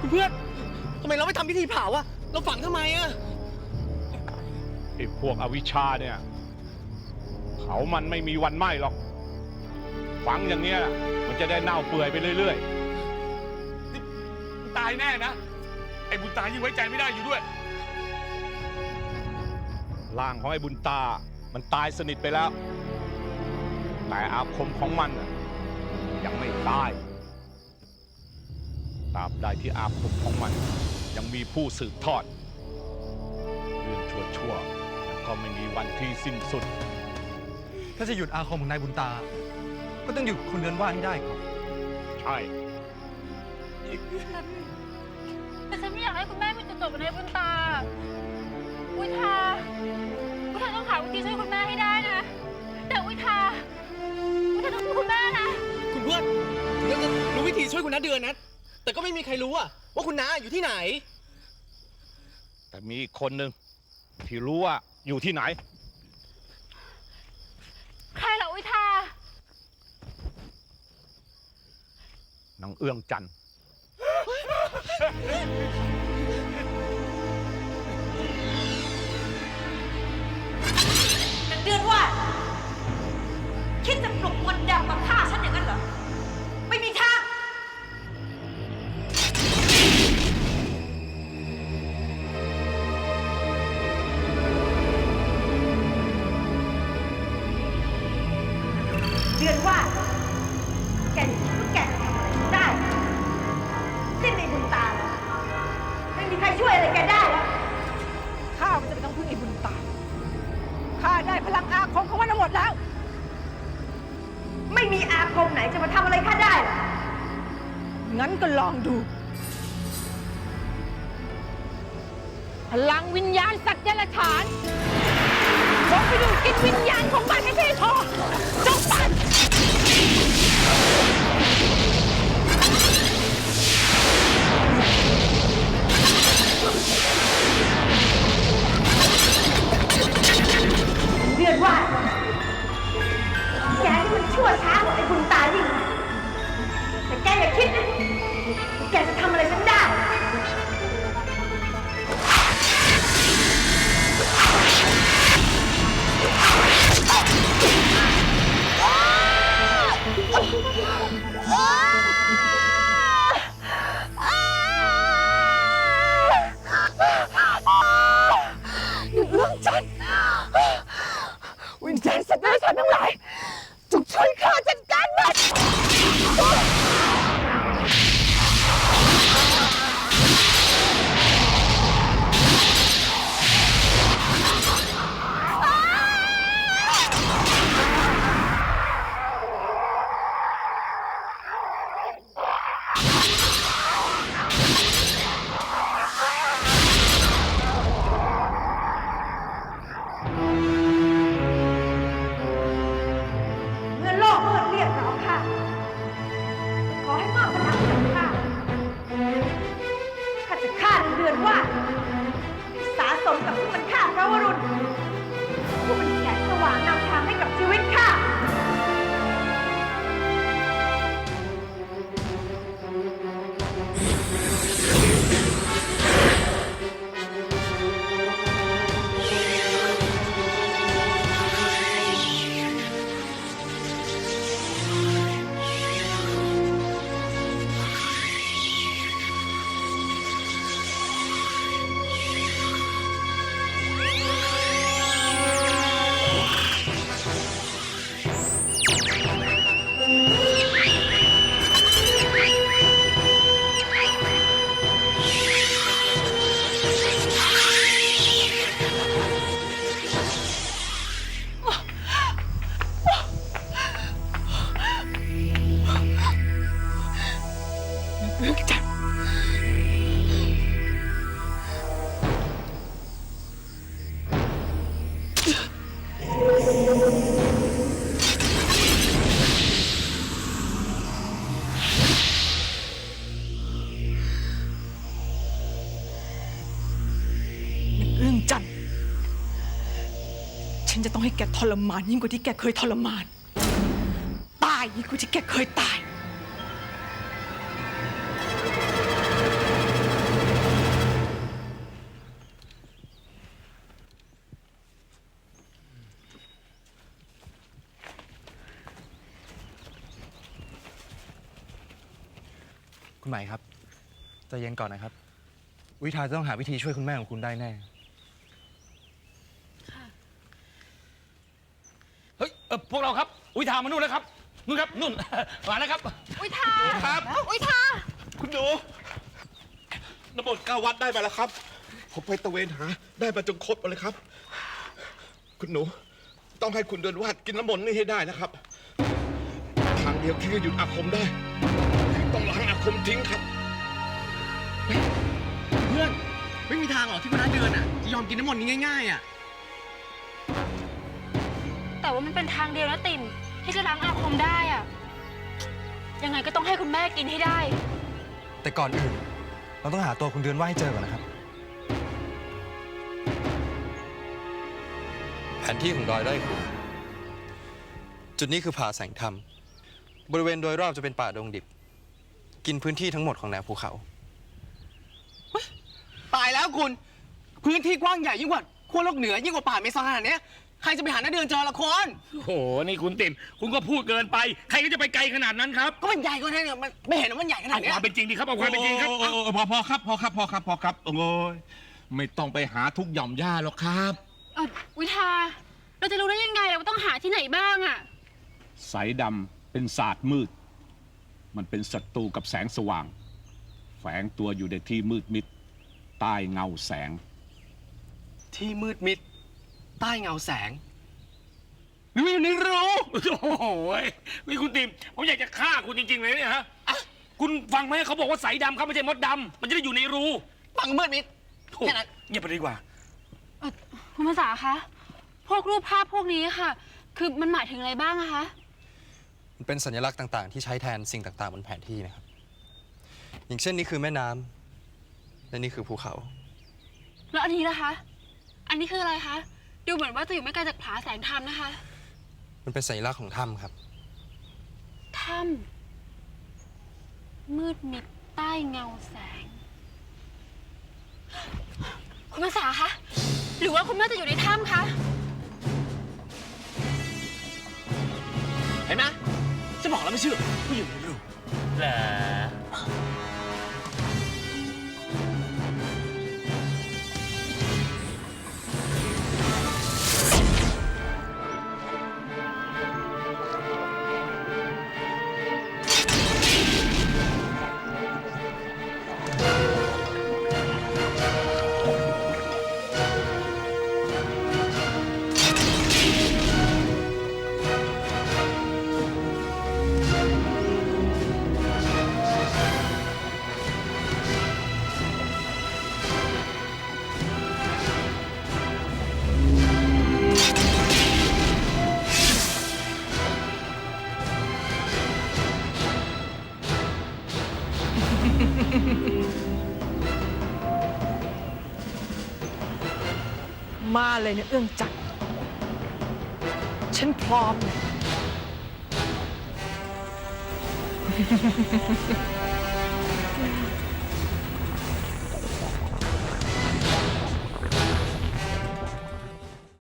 คุณเพื่อนทำไมเราไม่ทำพิธีเผาอะเราฝังทำไมอะไอ้พวกอวิชชาเนี่ย เขามันไม่มีวันไหม้หรอก ฝังอย่างเนี้ย มันจะได้เน่าเปื่อยไปเรื่อยตายแน่นะ ไอ้บุญตายิ่งไว้ใจไม่ได้อยู่ด้วย ๆร่างของไอ้บุญตา มันตายสนิทไปแล้ว แต่อาคมของมันน่ะยังไม่ตาย ตราบใดที่อาคมของมัน ยังมีผู้สืบทอด เรื่องชั่วๆมันก็ไม่มีวันที่สิ้นสุด ถ้าจะหยุดอาคมของนายบุญตา ก็ต้องหยุดคนเดินว่าให้ได้ก่อน ใช่ แต่ฉันไม่อยากให้คุณแม่มีจุดจบในบุญตาอุยทาอุยทาต้องหาวิธีช่วยคุณแม่ให้ได้นะ แต่อุยทาอุยทาต้องช่วยคุณแม่นะ คุณเพื่อนถึงเราจะรู้วิธีช่วยคุณน้าเดือนนะ แต่ก็ไม่มีใครรู้อะว่าคุณน้าอยู่ที่ไหน แต่มีอีกคนหนึ่งที่รู้ว่าอยู่ที่ไหน ใครเหรออุยทานางเอื้องจันทร์ ก็ลองดู พลังวิญญาณสัตว์เดรัจฉานลองไปดูกินวิญญาณของมันให้ได้พอจงปัน วิญญาณสัตว์เดรัจฉานทั้งหลายจงช่วยข้าจัน ฉันจะต้องให้แกทรมานยิ่งกว่าที่แกเคยทรมาน ตายยิ่งกว่าที่แกเคยตาย คุณหมายครับใจเย็นก่อนนะครับ วิทาจะต้องหาวิธีช่วยคุณแม่ของคุณได้แน่ ออพวกเราครับ อุ้ยทางมานู่นแล้วครับนู่นครับนู่น มาแล้วครับ อุ้ยทาครับ อุ้ยทาคุณหนูน้ำมนต์เก้าวัดได้มาแล้วครับ ผมไปตะเวนหา ได้มาจนครบเลยครับ คุณหนู ต้องให้คุณเดินวาดกินน้ำมนต์นี่ให้ได้นะครับ ทางเดียวที่จะหยุดอาคมได้คือต้องล้างอาคมทิ้งครับ เพื่อน ไม่มีทางหรอกที่คุณน้าเดือนอะ จะยอมกินน้ำมนต์นี้ง่ายๆอะ แต่ว่ามันเป็นทางเดียวนะติ่มที่จะล้างอาคมได้อะยังไงก็ต้องให้คุณแม่กินให้ได้ แต่ก่อนอื่น เราต้องหาตัวคุณเดือนว่าให้เจอก่อนนะครับ แผนที่ของดอยไร่ขุนจุดนี้คือผาแสงธรรม บริเวณโดยรอบจะเป็นป่าดงดิบ กินพื้นที่ทั้งหมดของแนวภูเขา ตายแล้วคุณ พื้นที่กว้างใหญ่ยิ่งกว่าขั้วโลกเหนือยิ่งกว่าป่าเมซอนขนาดเนี้ย ใครจะไปหาน้าเดือนเจอละคนโอ้โห นี่คุณติ่มคุณก็พูดเกินไป ใครก็จะไปไกลขนาดนั้นครับ ก็มันใหญ่กว่านั้นเนี่ยมันไม่เห็นว่ามันใหญ่ขนาเอาดเนี้คยวามเป็นจริงดิครับ เอาความเป็นจริงครับ โอ้โอ้โอ้พอพอครับพอครับพอครับพอครับโอ้ยไม่ต้องไปหาทุกหย่อมหญ้าหรอกครับ เออวิทา เราจะรู้ได้ยังไงเราต้องหาที่ไหนบ้างอะสายดำเป็นศาสตร์มืด มันเป็นศัตรูกับแสงสว่าง แฝงตัวอยู่ในที่มืดมิดใต้เงาแสง ที่มืดมิด ใต้เงาแสงหรือว่าอยู่ในรูโอ้โหนี่คุณติมผมอยากจะฆ่าคุณจริงๆเลยเนี่ยฮะอะคุณฟังไหมเขาบอกว่าสายดำครับไม่ใช่มดดำมันจะได้อยู่ในรูปังมืดมิด โถ่แค่นั้น เงียบไปดีกว่า เอ่อคุณภาษาคะ พวกรูปภาพพวกนี้ค่ะ คือมันหมายถึงอะไรบ้างอะคะ มันเป็นสัญลักษณ์ต่างๆ ที่ใช้แทนสิ่งต่างๆ บนแผนที่นะครับ อย่างเช่นนี้คือแม่น้ำและนี่คือภูเขา แล้วอันนี้ล่ะคะ อันนี้คืออะไรคะ ดูเหมือนว่าจะอยู่ไม่ไกลจากผาแสงธรรมนะคะ มันเป็นสัญลักษณ์ของถ้ำครับ ถ้ำมืดมิดใต้เงาแสง คุณภาษาคะ หรือว่าคุณแม่จะอยู่ในถ้ำคะ เห็นไหมจะบอกแล้วไม่เชื่อผู้หญิงในรูแหละ มาเลยเนี่ยเอื้องจักรฉันพร้อม